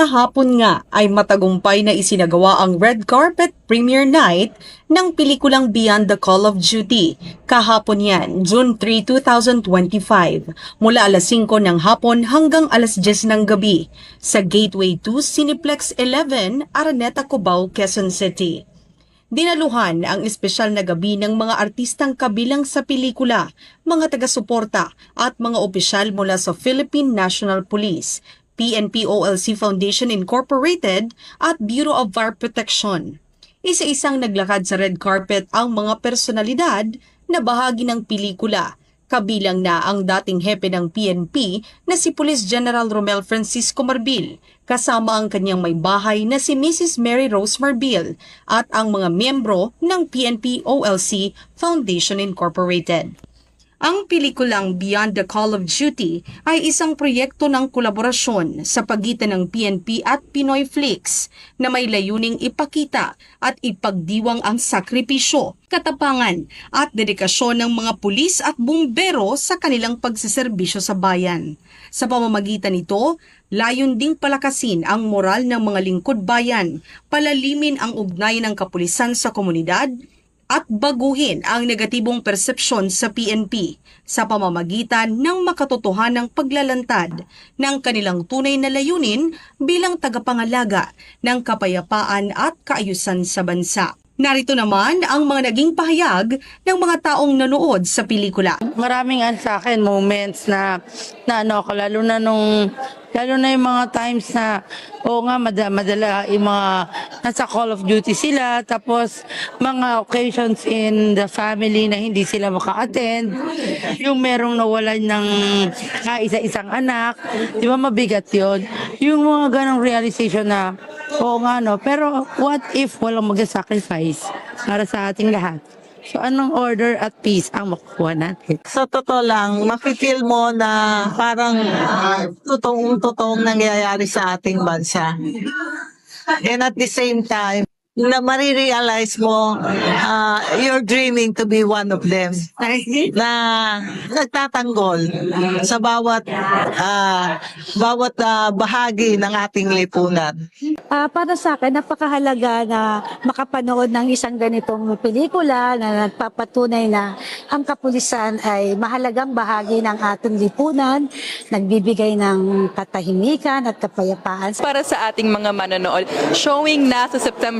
Kahapon nga ay matagumpay na isinagawa ang red carpet premiere night ng pelikulang Beyond the Call of Duty. Kahapon yan, June 3, 2025, mula alas 5 ng hapon hanggang alas 10 ng gabi sa Gateway 2 Cineplex 11, Araneta, Cubao, Quezon City. Dinaluhan ang espesyal na gabi ng mga artistang kabilang sa pelikula, mga taga-suporta at mga opisyal mula sa Philippine National Police, PNP OLC Foundation Incorporated at Bureau of Fire Protection. Isa-isang naglakad sa red carpet ang mga personalidad na bahagi ng pelikula, kabilang na ang dating hepe ng PNP na si Police General Romel Francisco Marbil, kasama ang kanyang may bahay na si Mrs. Mary Rose Marbil at ang mga miyembro ng PNP OLC Foundation Incorporated. Ang pelikulang Beyond the Call of Duty ay isang proyekto ng kolaborasyon sa pagitan ng PNP at Pinoy Flix na may layuning ipakita at ipagdiwang ang sakripisyo, katapangan at dedikasyon ng mga pulis at bumbero sa kanilang pagsiserbisyo sa bayan. Sa pamamagitan nito, layon ding palakasin ang moral ng mga lingkod bayan, palalimin ang ugnayan ng kapulisan sa komunidad, at baguhin ang negatibong persepsyon sa PNP sa pamamagitan ng makatotohanang paglalantad ng kanilang tunay na layunin bilang tagapangalaga ng kapayapaan at kaayusan sa bansa. Narito naman ang mga naging pahayag ng mga taong nanood sa pelikula. maraming ano sa akin moments na na ano ako lalo na nung lalo na yung mga times na oo nga madala, madala yung mga nasa Call of Duty sila tapos mga occasions in the family na hindi sila maka-attend. Yung merong nawalan ng isa-isang anak di ba mabigat yon yung mga ganong realization na oo nga no? Pero what if walang mag-sacrifice para sa ating lahat So, anong order at peace ang makukuha natin? Sa totoo lang, makikil mo na parang totoong-totoong nangyayari sa ating bansa. And at the same time, na marirealize mo, uh, you're dreaming to be one of them. Na nagtatanggol sa bawat ah, bawat ah, bahagi ng ating lipunan. Ah, para sa akin, napakahalaga na makapanood ng isang ganitong pelikula na nagpapatunay na ang kapulisan ay mahalagang bahagi ng ating lipunan, nagbibigay ng katahimikan at kapayapaan. para sa ating mga manonood. Showing na sa September